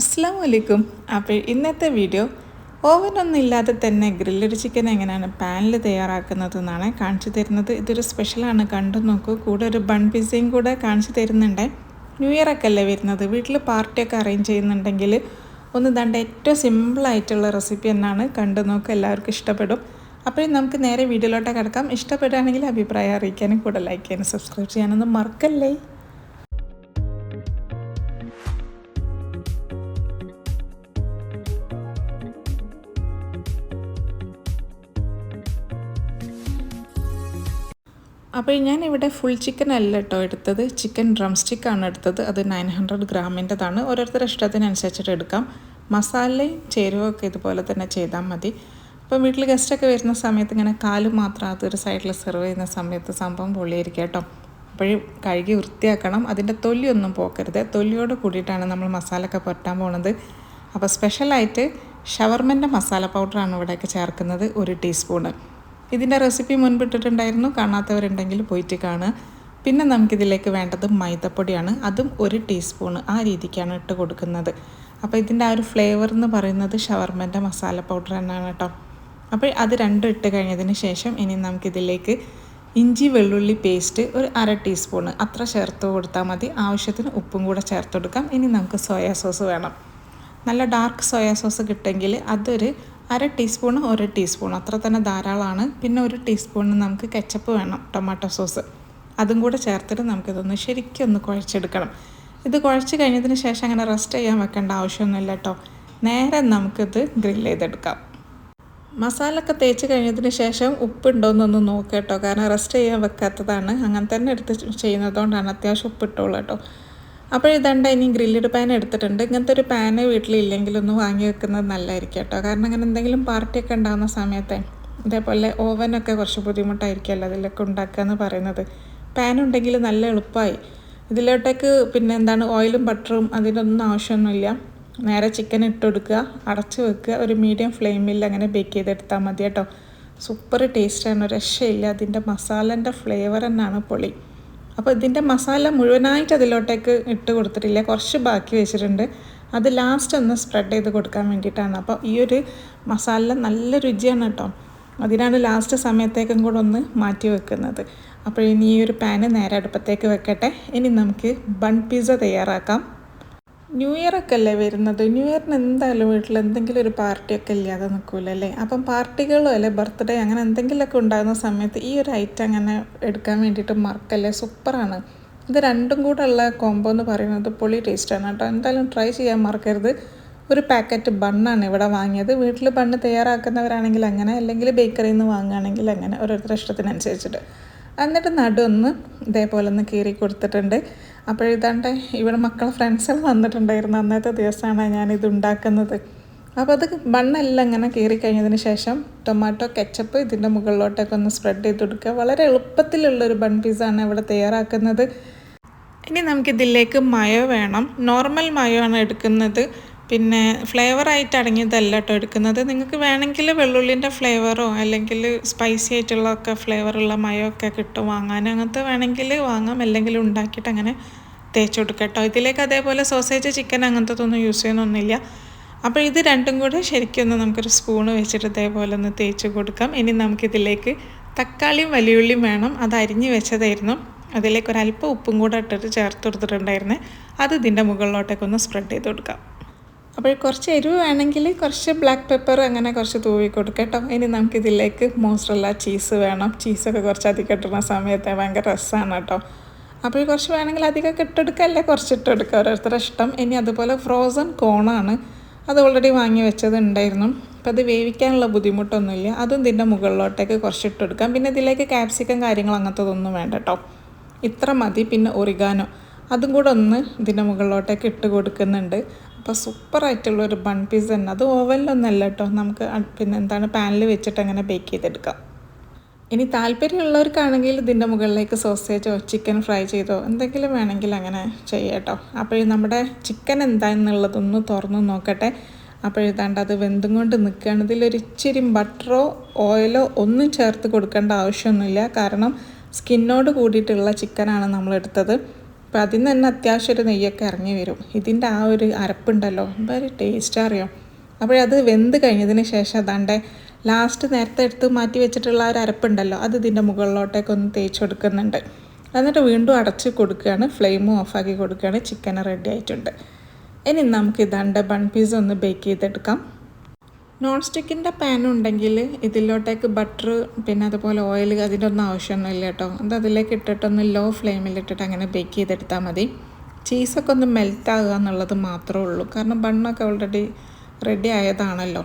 അസ്സാം വലൈക്കും അപ്പോൾ ഇന്നത്തെ വീഡിയോ ഓവനൊന്നും ഇല്ലാതെ തന്നെ ഗ്രില്ലഡ് ചിക്കൻ എങ്ങനെയാണ് പാനിൽ തയ്യാറാക്കുന്നത് എന്നാണ് കാണിച്ചു തരുന്നത്. ഇതൊരു സ്പെഷ്യലാണ് കണ്ടു നോക്കൂ. കൂടെ ഒരു ബൺ പിസയും കൂടെ കാണിച്ചു തരുന്നുണ്ട്. ന്യൂ ഇയർ ഒക്കെ അല്ലേ വരുന്നത്? വീട്ടിൽ പാർട്ടിയൊക്കെ അറേഞ്ച് ചെയ്യുന്നുണ്ടെങ്കിൽ ഒന്ന് ദണ്ട ഏറ്റവും സിമ്പിളായിട്ടുള്ള റെസിപ്പി എന്നാണ് കണ്ടു നോക്കുക എല്ലാവർക്കും ഇഷ്ടപ്പെടും. അപ്പോൾ നമുക്ക് നേരെ വീഡിയോയിലോട്ട് കിടക്കാം. ഇഷ്ടപ്പെടുകയാണെങ്കിൽ അഭിപ്രായം അറിയിക്കാനും കൂടെ ലൈക്ക് ചെയ്യാനും സബ്സ്ക്രൈബ് ചെയ്യാനൊന്നും മറക്കല്ലേ? അപ്പോൾ ഞാൻ ഇവിടെ ഫുൾ ചിക്കൻ അല്ല കേട്ടോ എടുത്തത്. ചിക്കൻ ഡ്രം സ്റ്റിക്കാണ് എടുത്തത്. അത് നയൻ ഹൺഡ്രഡ് ഗ്രാമിന്റെതാണ് ഓരോരുത്തരുടെ ഇഷ്ടത്തിനനുസരിച്ചിട്ട് എടുക്കാം. മസാലയും ചേരുവൊക്കെ ഇതുപോലെ തന്നെ ചെയ്താൽ മതി. അപ്പോൾ വീട്ടിൽ ഗസ്റ്റൊക്കെ വരുന്ന സമയത്ത് ഇങ്ങനെ കാൽ മാത്രം അതൊരു സൈഡിൽ സെർവ് ചെയ്യുന്ന സമയത്ത് സംഭവം പൊള്ളിയായിരിക്കും കേട്ടോ. അപ്പോഴും കഴുകി വൃത്തിയാക്കണം. അതിന്റെ തൊലിയൊന്നും പോക്കരുത്. തൊലിയോട് കൂടിയിട്ടാണ് നമ്മൾ മസാലയൊക്കെ പുരട്ടാൻ പോണത്. അപ്പോൾ സ്പെഷ്യലായിട്ട് ഷവർമന്റെ മസാല പൗഡറാണ് ഇവിടെയൊക്കെ ചേർക്കുന്നത് ഒരു ടീസ്പൂണ് ഇതിന്റെ റെസിപ്പി മുൻപിട്ടിട്ടുണ്ടായിരുന്നു. കാണാത്തവരുണ്ടെങ്കിൽ പോയിട്ട് കാണുക. പിന്നെ നമുക്കിതിലേക്ക് വേണ്ടത് മൈദപ്പൊടിയാണ്. അതും ഒരു ടീസ്പൂണ് ആ രീതിക്കാണ് ഇട്ട് കൊടുക്കുന്നത്. അപ്പോൾ ഇതിന്റെ ആ ഒരു ഫ്ലേവർ എന്ന് പറയുന്നത് ഷവർമന്റെ മസാല പൗഡർ തന്നെയാണ് കേട്ടോ. അപ്പോൾ അത് രണ്ടും ഇട്ട് കഴിഞ്ഞതിന് ശേഷം ഇനി നമുക്കിതിലേക്ക് ഇഞ്ചി വെള്ളുള്ളി പേസ്റ്റ് ഒരു അര ടീസ്പൂണ് അത്ര ചേർത്ത് കൊടുത്താൽ മതി. ആവശ്യത്തിന് ഉപ്പും കൂടെ ചേർത്ത് കൊടുക്കാം ഇനി നമുക്ക് സോയാ സോസ് വേണം. നല്ല ഡാർക്ക് സോയാ സോസ് കിട്ടുമെങ്കിൽ അതൊരു അര ടീസ്പൂൺ ഒരു ടീസ്പൂൺ അത്ര തന്നെ ധാരാളമാണ്. പിന്നെ ഒരു ടീസ്പൂണിന് നമുക്ക് കെച്ചപ്പ് വേണം ടൊമാറ്റോ സോസ്. അതും കൂടെ ചേർത്തിട്ട് നമുക്കിതൊന്ന് ശരിക്കും ഒന്ന് കുഴച്ചെടുക്കണം. ഇത് കുഴച്ച് കഴിഞ്ഞതിന് ശേഷം അങ്ങനെ റെസ്റ്റ് ചെയ്യാൻ വെക്കേണ്ട ആവശ്യമൊന്നുമില്ല കേട്ടോ. നേരെ നമുക്കിത് ഗ്രില്ല് ചെയ്തെടുക്കാം. മസാലയൊക്കെ തേച്ച് കഴിഞ്ഞതിന് ശേഷം ഉപ്പുണ്ടോയെന്നൊന്ന് നോക്കുക കേട്ടോ. കാരണം റെസ്റ്റ് ചെയ്യാൻ വെക്കാത്തതാണ്. അങ്ങനെ തന്നെ എടുത്ത് ചെയ്യുന്നതുകൊണ്ടാണ് അത്യാവശ്യം ഉപ്പിട്ടോളൂ കേട്ടോ. അപ്പോൾ ഇതണ്ട ഇനി ഗ്രില്ലഡ് പാൻ എടുത്തിട്ടുണ്ട്. ഇങ്ങനത്തെ ഒരു പാന് വീട്ടിലില്ലെങ്കിലൊന്ന് വാങ്ങി വെക്കുന്നത് നല്ലതായിരിക്കും കേട്ടോ. കാരണം അങ്ങനെ എന്തെങ്കിലും പാർട്ടിയൊക്കെ ഉണ്ടാകുന്ന സമയത്തെ ഇതേപോലെ ഓവനൊക്കെ കുറച്ച് ബുദ്ധിമുട്ടായിരിക്കുമല്ലോ അതിലൊക്കെ ഉണ്ടാക്കുക എന്ന് പറയുന്നത്. പാൻ ഉണ്ടെങ്കിൽ നല്ല എളുപ്പമായി. ഇതിലോട്ടേക്ക് പിന്നെ എന്താണ് ഓയിലും ബട്ടറും അതിനൊന്നും ആവശ്യമൊന്നുമില്ല. നേരെ ചിക്കൻ ഇട്ട് കൊടുക്കുക അടച്ച് വെക്കുക. ഒരു മീഡിയം ഫ്ലെയിമിൽ അങ്ങനെ ബേക്ക് ചെയ്തെടുത്താൽ മതി കേട്ടോ. സൂപ്പർ ടേസ്റ്റാണ്. രക്ഷയില്ല. അതിന്റെ മസാലന്റെ ഫ്ലേവർ തന്നെയാണ് പൊളി. അപ്പോൾ ഇതിന്റെ മസാല മുഴുവനായിട്ട് അതിലോട്ടേക്ക് ഇട്ട് കൊടുത്തിട്ടില്ല. കുറച്ച് ബാക്കി വെച്ചിട്ടുണ്ട്. അത് ലാസ്റ്റ് ഒന്ന് സ്പ്രെഡ് ചെയ്ത് കൊടുക്കാൻ വേണ്ടിയിട്ടാണ്. അപ്പോൾ ഈ ഒരു മസാല നല്ല രുചിയാണ് കേട്ടോ. അതിനാണ് ലാസ്റ്റ് സമയത്തേക്കും കൂടെ ഒന്ന് മാറ്റി വെക്കുന്നത്. അപ്പോൾ ഇനി ഈ ഒരു പാന് നേരെ അടുപ്പത്തേക്ക് വെക്കട്ടെ. ഇനി നമുക്ക് ബൺ പിസ്സ തയ്യാറാക്കാം. ന്യൂ ഇയർ ഒക്കെ അല്ലേ വരുന്നത് ന്യൂ ഇയറിന് എന്തായാലും വീട്ടിൽ എന്തെങ്കിലും ഒരു പാർട്ടിയൊക്കെ ഇല്ലാതെ നിൽക്കൂലല്ലേ അപ്പം പാർട്ടികളോ അല്ലെ ബർത്ത്ഡേ അങ്ങനെ എന്തെങ്കിലുമൊക്കെ ഉണ്ടാകുന്ന സമയത്ത് ഈ ഒരു ഐറ്റം അങ്ങനെ എടുക്കാൻ വേണ്ടിയിട്ട് മറക്കല്ലേ? സൂപ്പറാണ് ഇത് രണ്ടും കൂടെ ഉള്ള കോംബോ എന്ന് പറയുന്നത് പൊളി ടേസ്റ്റാണ് കേട്ടോ. എന്തായാലും ട്രൈ ചെയ്യാൻ മറക്കരുത്. ഒരു പാക്കറ്റ് ബണ്ണാണ് ഇവിടെ വാങ്ങിയത്. വീട്ടിൽ ബണ്ണ് തയ്യാറാക്കുന്നവരാണെങ്കിൽ അങ്ങനെ അല്ലെങ്കിൽ ബേക്കറിയിൽ നിന്ന് വാങ്ങുകയാണെങ്കിൽ അങ്ങനെ ഓരോരുത്തരുടെ ഇഷ്ടത്തിനനുസരിച്ചിട്ട്. എന്നിട്ട് നടുവൊന്ന് ഇതേപോലെ ഒന്ന് കീറി കൊടുത്തിട്ടുണ്ട്. അപ്പോൾ ഇതാണ്ട് ഇവിടെ മക്കളെ ഫ്രണ്ട്സും വന്നിട്ടുണ്ടായിരുന്നു. അന്നത്തെ ദിവസമാണ് ഞാനിത് ഉണ്ടാക്കുന്നത്. അപ്പോൾ അത് മണ്ണെല്ലാം ഇങ്ങനെ കീറി കഴിഞ്ഞതിന് ശേഷം ടൊമാറ്റോ കെച്ചപ്പ് ഇതിന്റെ മുകളിലോട്ടൊക്കെ ഒന്ന് സ്പ്രെഡ് ചെയ്ത് കൊടുക്കുക. വളരെ എളുപ്പത്തിലുള്ളൊരു ബൺ പിസ്സാണ് ഇവിടെ തയ്യാറാക്കുന്നത്. ഇനി നമുക്കിതിലേക്ക് മയോ വേണം. നോർമൽ മയോ ആണ് എടുക്കുന്നത്. പിന്നെ ഫ്ലേവർ ആയിട്ട് അടങ്ങിയതല്ല കേട്ടോ എടുക്കുന്നത്. നിങ്ങൾക്ക് വേണമെങ്കിൽ വെള്ളുള്ളിന്റെ ഫ്ലേവറോ അല്ലെങ്കിൽ സ്പൈസി ആയിട്ടുള്ള ഒക്കെ ഫ്ലേവറുള്ള മയോ ഒക്കെ കിട്ടും. വാങ്ങാൻ അങ്ങനത്തെ വേണമെങ്കിൽ വാങ്ങാം. അല്ലെങ്കിൽ ഉണ്ടാക്കിയിട്ട് അങ്ങനെ തേച്ച് കൊടുക്കാം കേട്ടോ. ഇതിലേക്ക് അതേപോലെ സോസേജ് ചിക്കൻ അങ്ങനത്തെ ഒന്നും യൂസ് ചെയ്യുന്നൊന്നുമില്ല. അപ്പോൾ ഇത് രണ്ടും കൂടെ ശരിക്കും ഒന്ന് നമുക്കൊരു സ്പൂണ് വെച്ചിട്ട് ഇതേപോലെ ഒന്ന് തേച്ച് കൊടുക്കാം. ഇനി നമുക്കിതിലേക്ക് തക്കാളിയും വലിയുള്ളിയും വേണം. അത് അരിഞ്ഞ് വെച്ചതായിരുന്നു. അതിലേക്ക് ഒരല്പം ഉപ്പും കൂടെ ഇട്ടിട്ട് ചേർത്ത് കൊടുത്തിട്ടുണ്ടായിരുന്നേ. അത് ഇതിന്റെ മുകളിലോട്ടേക്ക് ഒന്ന് സ്പ്രെഡ് ചെയ്ത് കൊടുക്കാം. അപ്പോൾ കുറച്ച് എരിവ് വേണമെങ്കിൽ കുറച്ച് ബ്ലാക്ക് പെപ്പർ അങ്ങനെ കുറച്ച് തൂവി കൊടുക്കുക കേട്ടോ. ഇനി നമുക്കിതിലേക്ക് മോസ്ട്രല്ല ചീസ് വേണം. ചീസൊക്കെ കുറച്ച് അധികം ഇട്ടുന്ന സമയത്ത് ഭയങ്കര രസമാണ് കേട്ടോ. അപ്പോൾ കുറച്ച് വേണമെങ്കിൽ അധികം ഇട്ടെടുക്കല്ലേ? കുറച്ച് ഇട്ടെടുക്കുക ഓരോരുത്തരുടെ ഇഷ്ടം. ഇനി അതുപോലെ ഫ്രോസൺ കോണാണ് അത് ഓൾറെഡി വാങ്ങി വെച്ചത് ഉണ്ടായിരുന്നു അപ്പോൾ അത് വേവിക്കാനുള്ള ബുദ്ധിമുട്ടൊന്നുമില്ല. അതും ഇതിന്റെ മുകളിലോട്ടേക്ക് കുറച്ച് ഇട്ടെടുക്കാം. പിന്നെ ഇതിലേക്ക് ക്യാപ്സിക്കം കാര്യങ്ങൾ അങ്ങനത്തതൊന്നും വേണ്ട കേട്ടോ. ഇത്ര മതി. പിന്നെ ഒറിഗാനോ അതും കൂടെ ഒന്ന് ഇതിന്റെ മുകളിലോട്ടേക്ക് ഇട്ട് കൊടുക്കുന്നുണ്ട്. അപ്പോൾ സൂപ്പറായിട്ടുള്ള ഒരു ബൺ പീസ് തന്നെ. അത് ഓവനിലൊന്നല്ല കേട്ടോ നമുക്ക് പിന്നെ എന്താണ് പാനിൽ വെച്ചിട്ട് അങ്ങനെ ബേക്ക് ചെയ്തെടുക്കാം. ഇനി താല്പര്യമുള്ളവർക്കാണെങ്കിൽ ഇതിന്റെ മുകളിലേക്ക് സോസേജോ ചിക്കൻ ഫ്രൈ ചെയ്തോ എന്തെങ്കിലും വേണമെങ്കിൽ അങ്ങനെ ചെയ്യാട്ടോ അപ്പോഴും നമ്മുടെ ചിക്കൻ എന്താണെന്നുള്ളതൊന്ന് തുറന്ന് നോക്കട്ടെ. അപ്പോഴേതാണ്ട് അത് വെന്തും കൊണ്ട് നിൽക്കുകയാണ്. ഇതിലൊരു ഇച്ചിരി ബട്ടറോ ഓയിലോ ഒന്നും ചേർത്ത് കൊടുക്കേണ്ട ആവശ്യമൊന്നുമില്ല. കാരണം സ്കിന്നോട് കൂടിയിട്ടുള്ള ചിക്കനാണ് നമ്മൾ എടുത്തത് അപ്പോൾ അതിൽ നിന്ന് തന്നെ അത്യാവശ്യം ഒരു നെയ്യൊക്കെ ഇറങ്ങി വരും. ഇതിന്റെ ആ ഒരു അരപ്പുണ്ടല്ലോ ഒരു ടേസ്റ്റ് അറിയാം? അപ്പോഴത് വെന്ത് കഴിഞ്ഞതിന് ശേഷം അതാണ്ട് ലാസ്റ്റ് നേരത്തെ എടുത്ത് മാറ്റി വെച്ചിട്ടുള്ള ഒരു അരപ്പുണ്ടല്ലോ അത് ഇതിന്റെ മുകളിലോട്ടേക്ക് ഒന്ന് തേച്ച് കൊടുക്കുന്നുണ്ട്. എന്നിട്ട് വീണ്ടും അടച്ച് കൊടുക്കുകയാണ് ഫ്ലെയിമും ഓഫാക്കി കൊടുക്കുകയാണ് ചിക്കൻ റെഡി ആയിട്ടുണ്ട്. ഇനി നമുക്ക് ഇതാണ്ട് ബൺ പീസ് ഒന്ന് ബേക്ക് ചെയ്തെടുക്കാം. നോൺ സ്റ്റിക്കിന്റെ പാൻ ഉണ്ടെങ്കിൽ ഇതിലോട്ടേക്ക് ബട്ടർ പിന്നെ അതുപോലെ ഓയിൽ അതിന്റെ ഒന്നും ആവശ്യമൊന്നുമില്ല കേട്ടോ. അത് അതിലേക്ക് ഇട്ടിട്ടൊന്ന് ലോ ഫ്ലെയിമിൽ ഇട്ടിട്ട് അങ്ങനെ ബേക്ക് ചെയ്തെടുത്താൽ മതി. ചീസൊക്കെ ഒന്ന് മെൽറ്റ് ആകുക എന്നുള്ളത് മാത്രമേ ഉള്ളൂ. കാരണം ബണ്ണൊക്കെ ഓൾറെഡി റെഡി ആയതാണല്ലോ.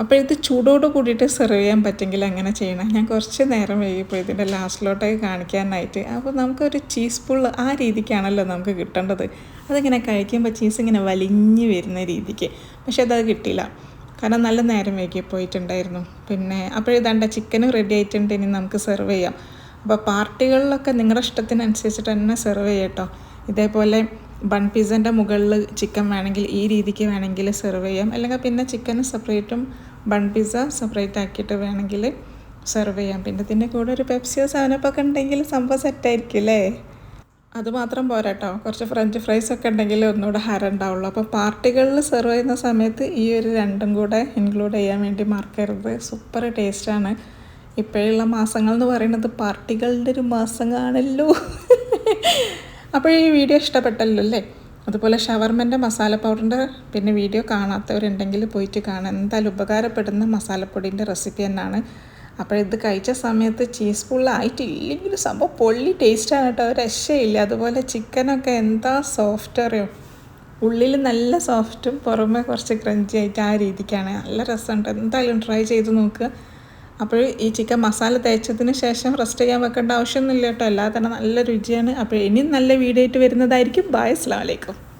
അപ്പോൾ ഇത് ചൂടോട് കൂടിയിട്ട് സെർവ് ചെയ്യാൻ പറ്റുമെങ്കിൽ അങ്ങനെ ചെയ്യണം. ഞാൻ കുറച്ച് നേരം വൈകിപ്പോൾ ഇതിന്റെ ലാസ്റ്റിലോട്ടേക്ക് കാണിക്കാനായിട്ട്. അപ്പോൾ നമുക്കൊരു ചീസ് പുൾ ആ രീതിക്കാണല്ലോ നമുക്ക് കിട്ടേണ്ടത്. അതിങ്ങനെ കഴിക്കുമ്പോൾ ചീസ് ഇങ്ങനെ വലിഞ്ഞ് വരുന്ന രീതിക്ക്. പക്ഷേ അതത് കിട്ടിയില്ല. കാരണം നല്ല നേരം വൈകി പോയിട്ടുണ്ടായിരുന്നു. പിന്നെ അപ്പോഴിതാണ്ട ചിക്കനും റെഡി ആയിട്ടുണ്ട് ഇനി നമുക്ക് സെർവ് ചെയ്യാം. അപ്പോൾ പാർട്ടികളിലൊക്കെ നിങ്ങളുടെ ഇഷ്ടത്തിനനുസരിച്ചിട്ട് തന്നെ സെർവ് ചെയ്യട്ടോ ഇതേപോലെ ബൺ പിസ്സന്റെ മുകളിൽ ചിക്കൻ വേണമെങ്കിൽ ഈ രീതിക്ക് വേണമെങ്കിൽ സെർവ് ചെയ്യാം. അല്ലെങ്കിൽ പിന്നെ ചിക്കൻ സെപ്പറേറ്റും ബൺ പിസ്സ സെപ്പറേറ്റ് ആക്കിയിട്ട് വേണമെങ്കിൽ സെർവ് ചെയ്യാം. പിന്നെ ഇതിന്റെ കൂടെ ഒരു പെപ്സിയോ സെവനപ്പൊക്കെ ഉണ്ടെങ്കിൽ സംഭവം സെറ്റായിരിക്കും അല്ലേ? അതുമാത്രം പോരാട്ടോ. കുറച്ച് ഫ്രഞ്ച് ഫ്രൈസ് ഒക്കെ ഉണ്ടെങ്കിൽ ഒന്നുകൂടെ ഹരം ഉണ്ടാവുള്ളൂ. അപ്പോൾ പാർട്ടികളിൽ സെർവ് ചെയ്യുന്ന സമയത്ത് ഈ ഒരു രണ്ടും കൂടെ ഇൻക്ലൂഡ് ചെയ്യാൻ വേണ്ടി മറക്കരുത്. സൂപ്പർ ടേസ്റ്റാണ് ഇപ്പോഴുള്ള മാസങ്ങൾ എന്ന് പറയുന്നത് പാർട്ടികളുടെ ഒരു മാസങ്ങളാണല്ലോ. അപ്പോൾ ഈ വീഡിയോ ഇഷ്ടപ്പെട്ടല്ലോ അല്ലേ? അതുപോലെ ഷവർമന്റെ മസാല പൗഡറിന്റെ പിന്നെ വീഡിയോ കാണാത്തവരുണ്ടെങ്കിൽ പോയിട്ട് കാണാം. എന്തായാലും ഉപകാരപ്പെടുന്ന മസാലപ്പൊടിന്റെ റെസിപ്പി തന്നെയാണ്. അപ്പോൾ ഇത് കഴിച്ച സമയത്ത് ചീസ് ഫുള്ളായിട്ടില്ലെങ്കിലും സംഭവം പൊള്ളി ടേസ്റ്റാണ് കേട്ടോ. രക്ഷയില്ല. അതുപോലെ ചിക്കനൊക്കെ എന്താ സോഫ്റ്റ് ഉള്ളിൽ നല്ല സോഫ്റ്റും പുറമെ കുറച്ച് ക്രഞ്ചി ആയിട്ട് ആ രീതിക്കാണ്. നല്ല രസമുണ്ട്. എന്തായാലും ട്രൈ ചെയ്ത് നോക്കുക അപ്പോൾ ഈ ചിക്കൻ മസാല തേച്ചതിന് ശേഷം റെസ്റ്റ് ചെയ്യാൻ വെക്കേണ്ട ആവശ്യമൊന്നുമില്ല കേട്ടോ. അല്ലാതെ തന്നെ നല്ല രുചിയാണ്. അപ്പോൾ ഇനിയും നല്ല വീഡിയോ ആയിട്ട് വരുന്നതായിരിക്കും. ബായ് അസ്ലാം വലൈക്കും